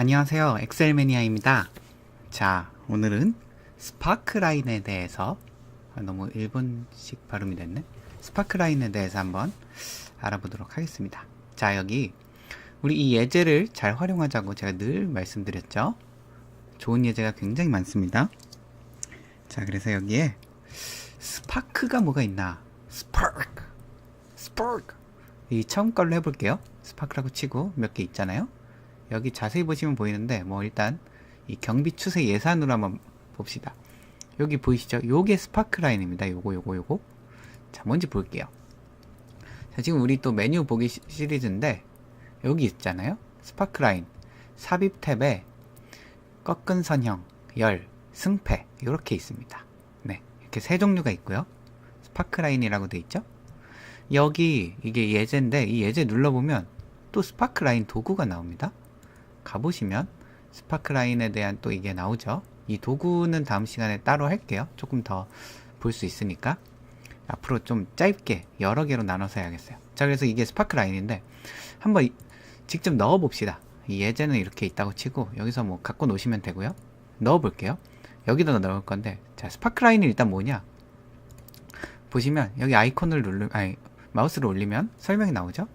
안녕하세요. 엑셀 매니아입니다. 자, 오늘은 스파크라인에 대해서 아, 너무 일본식 발음이 됐네. 스파크라인에 대해서 한번 알아보도록 하겠습니다. 자, 여기 우리 이 예제를 잘 활용하자고 제가 늘 말씀드렸죠. 좋은 예제가 굉장히 많습니다. 자, 그래서 여기에 스파크가 뭐가 있나? 스파크, 스파크. 이 처음 걸로 해볼게요. 스파크라고 치고 몇 개 있잖아요. 여기 자세히 보시면 보이는데 뭐 일단 이 경비 추세 예산으로 한번 봅시다. 여기 보이시죠? 요게 스파크 라인입니다. 요거 요거 요거. 자, 뭔지 볼게요. 자, 지금 우리 또 메뉴 보기 시, 시리즈인데 여기 있잖아요. 스파크 라인. 삽입 탭에 꺾은 선형, 열, 승패 이렇게 있습니다. 네. 이렇게 세 종류가 있고요. 스파크 라인이라고 돼 있죠? 여기 이게 예제인데 이 예제 눌러 보면 또 스파크 라인 도구가 나옵니다. 가보시면 스파크 라인에 대한 또 이게 나오죠. 이 도구는 다음 시간에 따로 할게요. 조금 더 볼 수 있으니까. 앞으로 좀 짧게 여러 개로 나눠서 해야겠어요. 자, 그래서 이게 스파크 라인인데 한번 이- 직접 넣어 봅시다. 이 예제는 이렇게 있다고 치고 여기서 뭐 갖고 놓으시면 되고요. 넣어 볼게요. 여기다가 넣을 건데 자, 스파크 라인이 일단 뭐냐? 보시면 여기 아이콘을 누르 아니 마우스를 올리면 설명이 나오죠.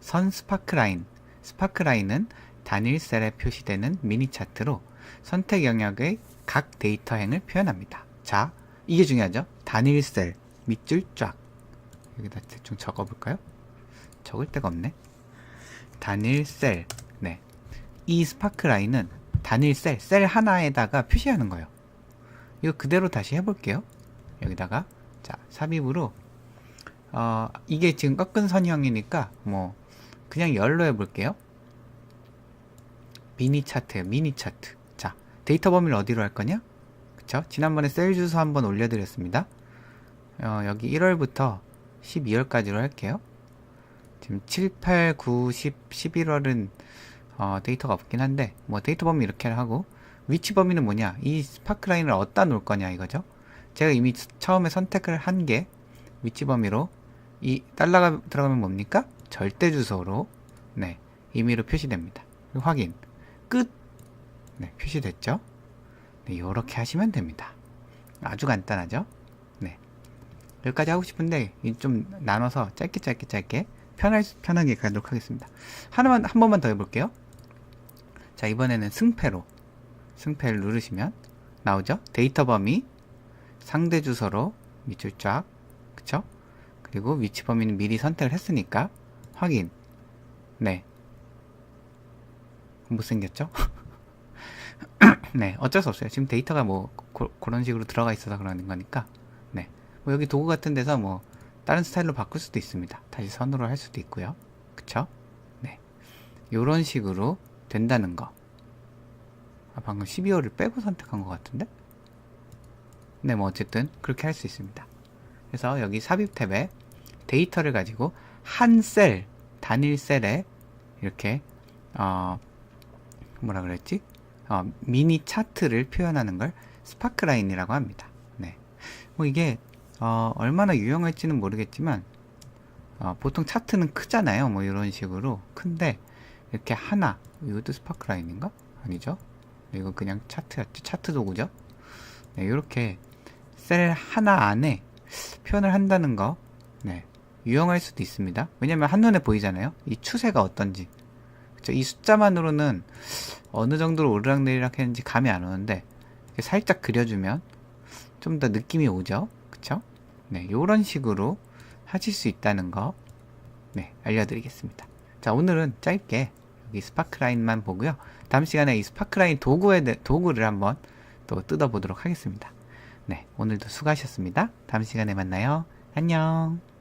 선 스파크 라인. 스파크 라인은 단일 셀에 표시되는 미니 차트로 선택 영역의 각 데이터 행을 표현합니다. 자, 이게 중요하죠. 단일 셀, 밑줄 쫙. 여기다 대충 적어볼까요? 적을 데가 없네. 단일 셀. 네. 이 스파크 라인은 단일 셀, 셀 하나에다가 표시하는 거예요. 이거 그대로 다시 해볼게요. 여기다가 자 삽입으로 어 이게 지금 꺾은 선형이니까 뭐 그냥 열로 해볼게요. 미니 차트요, 미니 차트. 자 데이터 범위를 어디로 할 거냐? 그쵸? 지난번에 셀 주소 한번 올려드렸습니다. 어, 여기 1월부터 12월까지로 할게요. 지금 7, 8, 9, 10, 11월은 어, 데이터가 없긴 한데 뭐 데이터 범위 이렇게 하고 위치 범위는 뭐냐? 이 스파크 라인을 어디다 놓을 거냐 이거죠. 제가 이미 처음에 선택을 한 게 위치 범위로 이 달러가 들어가면 뭡니까? 절대 주소로 네 임의로 표시됩니다. 확인 끝. 네 표시됐죠? 네 이렇게 하시면 됩니다. 아주 간단하죠? 네 여기까지 하고 싶은데 이좀 나눠서 짧게 짧게 짧게 편할 편하게 가도록 하겠습니다. 하나만 한 번만 더 해볼게요. 자 이번에는 승패로 승패를 누르시면 나오죠? 데이터 범위 상대 주소로 밑줄 쫙 그쵸? 그리고 위치 범위는 미리 선택을 했으니까 확인 네 못생겼죠? 네 어쩔 수 없어요 지금 데이터가 뭐 고, 그런 식으로 들어가 있어서 그러는 거니까 네 뭐 여기 도구 같은 데서 뭐 다른 스타일로 바꿀 수도 있습니다 다시 선으로 할 수도 있고요 그쵸? 네 요런 식으로 된다는 거 아, 방금 12월을 빼고 선택한 것 같은데? 네, 뭐 어쨌든 그렇게 할 수 있습니다. 그래서 여기 삽입 탭에 데이터를 가지고 한 셀, 단일 셀에 이렇게 어 뭐라 그랬지? 어, 미니 차트를 표현하는 걸 스파크 라인이라고 합니다. 네. 뭐 이게 어, 얼마나 유용할지는 모르겠지만 어, 보통 차트는 크잖아요. 뭐 이런 식으로 큰데 이렇게 하나 이것도 스파크 라인인가? 아니죠? 네, 이거 그냥 차트였죠. 차트 도구죠. 네, 이렇게 셀 하나 안에 표현을 한다는 거, 네, 유용할 수도 있습니다. 왜냐면 한눈에 보이잖아요. 이 추세가 어떤지. 그쵸? 이 숫자만으로는 어느 정도로 오르락내리락 했는지 감이 안 오는데, 살짝 그려주면 좀 더 느낌이 오죠. 그쵸? 네, 요런 식으로 하실 수 있다는 거, 네, 알려드리겠습니다. 자, 오늘은 짧게 여기 스파크라인만 보고요. 다음 시간에 이 스파크라인 도구에 대, 도구를 한번 또 뜯어보도록 하겠습니다. 네, 오늘도 수고하셨습니다. 다음 시간에 만나요. 안녕.